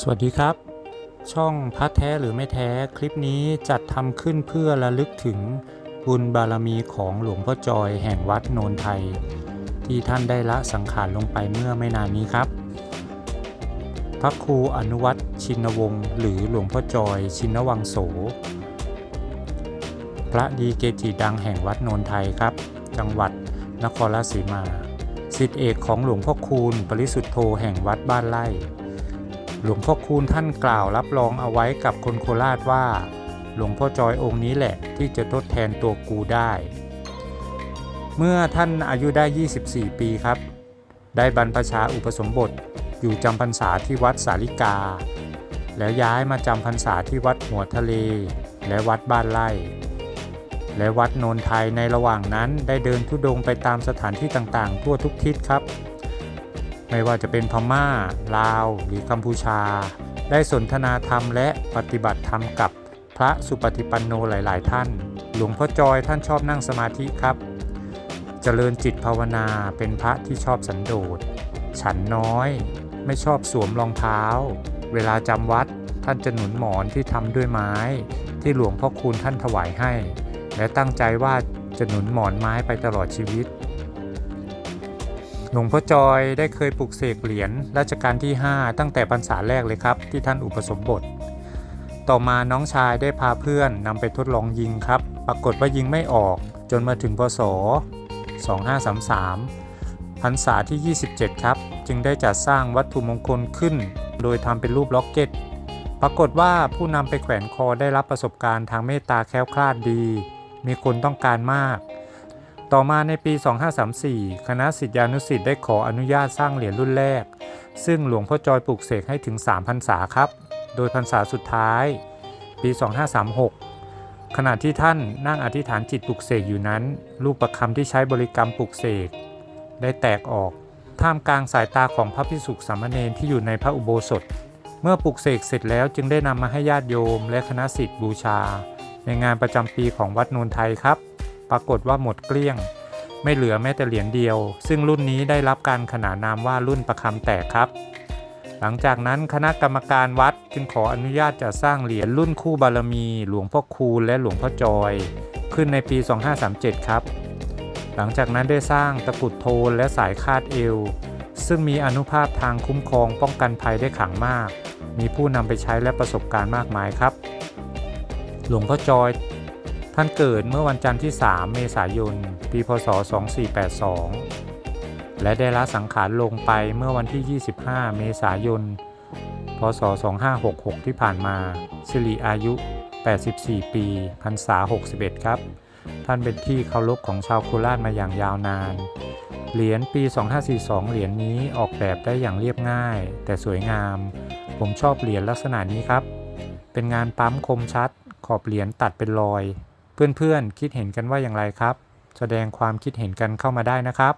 สวัสดีครับ ช่องพัดแท้หรือไม่แท้คลิปนี้จัดทำขึ้นเพื่อระลึกถึงบุญบารมีของหลวงพ่อจอยแห่งวัดโนนไทย ที่ท่านได้ละสังขารลงไปเมื่อไม่นานนี้ครับ พระครูอนุวัตชินวงศ์หรือหลวงพ่อจอยชินวังโส พระดีเกจิดังแห่งวัดโนนไทยครับ จังหวัดนครราชสีมาสิทธิเอกของหลวงพ่อคูณปริสุทธโธแห่งวัดบ้านไร่ หลวงพ่อคูณท่านกล่าวรับรองเอาไว้กับคนโคราชว่า หลวงพ่อจอยองค์นี้แหละที่จะทดแทนตัวกูได้ เมื่อท่านอายุได้ 24 ปีครับ ได้บรรพชาอุปสมบทอยู่จำพรรษาที่วัดสาริกา แล้วย้ายมาจำพรรษาที่วัดหัวทะเล และวัดบ้านไร่ และวัดโนนไทยในระหว่างนั้นได้เดินทุดงไปตามสถานที่ต่างๆ ทั่วทุกทิศครับ ไม่ว่าจะเป็นพม่า ลาว หรือกัมพูชา ได้สนทนาธรรมและปฏิบัติธรรมกับพระสุปฏิปันโนหลาย ๆ ท่าน หลวงพ่อจอยท่านชอบนั่งสมาธิครับ เจริญจิตภาวนาเป็นพระที่ชอบสันโดษ ฉันน้อย ไม่ชอบสวมรองเท้า เวลาจำวัดท่านจะหนุนหมอนที่ทำด้วยไม้ ที่หลวงพ่อคูณท่านถวายให้ และตั้งใจว่าจะหนุนหมอนไม้ไปตลอดชีวิต หลวงพ่อจอยได้เคยปลุกเสกเหรียญรัชกาลที่ 5 ตั้งแต่พรรษาแรกเลยครับ ที่ท่านอุปสมบท ต่อมาน้องชายได้พาเพื่อนนำไปทดลองยิงครับ ปรากฏว่ายิงไม่ออกจนมาถึงพศ 2533 พรรษาที่ 27 ครับ จึงได้จัดสร้างวัตถุมงคลขึ้น โดยทำเป็นรูปล็อกเก็ต ปรากฏว่าผู้นำไปแขวนคอได้รับประสบการณ์ทางเมตตาแคล้วคลาดดี มีคนต้องการมาก ต่อมาในปี 2534 คณะศิษยานุศิษย์ได้ขออนุญาตสร้างเหรียญรุ่นแรก ซึ่งหลวงพ่อจอยปลูกเสกให้ถึง 3 พรรษาครับ โดยพรรษาสุดท้าย ปี 2536 ขณะที่ท่านนั่งอธิษฐานจิตปลุกเสกอยู่นั้น รูปประคำที่ใช้บริกรรมปลุกเสกได้แตกออก ท่ามกลางสายตาของพระพิสุขสามเณรที่อยู่ในพระอุโบสถ เมื่อปลุกเสกเสร็จแล้วจึงได้นำมาให้ญาติโยม และคณะศิษย์บูชา ในงานประจำปีของวัดนูนไทยครับ รากฏว่าหมดเกลี้ยง ไม่เหลือแม้แต่เหรียญเดียว ซึ่งรุ่นนี้ได้รับการขนานนามว่ารุ่นประคำแตกครับ หลังจากนั้นคณะกรรมการวัดจึงขออนุญาตจะสร้างเหรียญรุ่นคู่บารมี หลวงพ่อคูณและหลวงพ่อจอย ขึ้นในปี 2537 ครับ หลังจากนั้นได้สร้างตะกุดโทนและสายคาดเอว ซึ่งมีอนุภาพทางคุ้มครองป้องกันภัยได้ขังมาก มีผู้นำไปใช้และประสบการณ์มากมายครับหลวงพ่อจอย ท่านเกิดเมื่อวันจันทร์ที่ 3 เมษายน ปี พศ 2482 และได้ละสังขารลงไปเมื่อวันที่ 25 เมษายน พศ 2566 ที่ผ่านมา สิริอายุ 84 ปีพรรษา 61 ครับ ท่านเป็นที่เคารพของชาวโคราชมาอย่างยาวนาน เหรียญปี 2542 เหรียญนี้ออกแบบได้อย่างเรียบง่าย แต่สวยงาม ผมชอบเหรียญลักษณะนี้ครับ เป็นงานปั๊มคมชัดขอบเหรียญตัดเป็นรอย เพื่อนๆ คิดเห็นกันว่าอย่างไรครับ แสดงความคิดเห็นกันเข้ามาได้นะครับ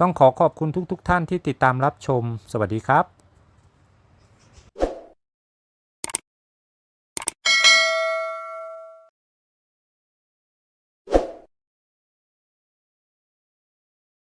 ต้องขอขอบคุณทุกๆทท่านที่ติดตามรับชม สวัสดีครับ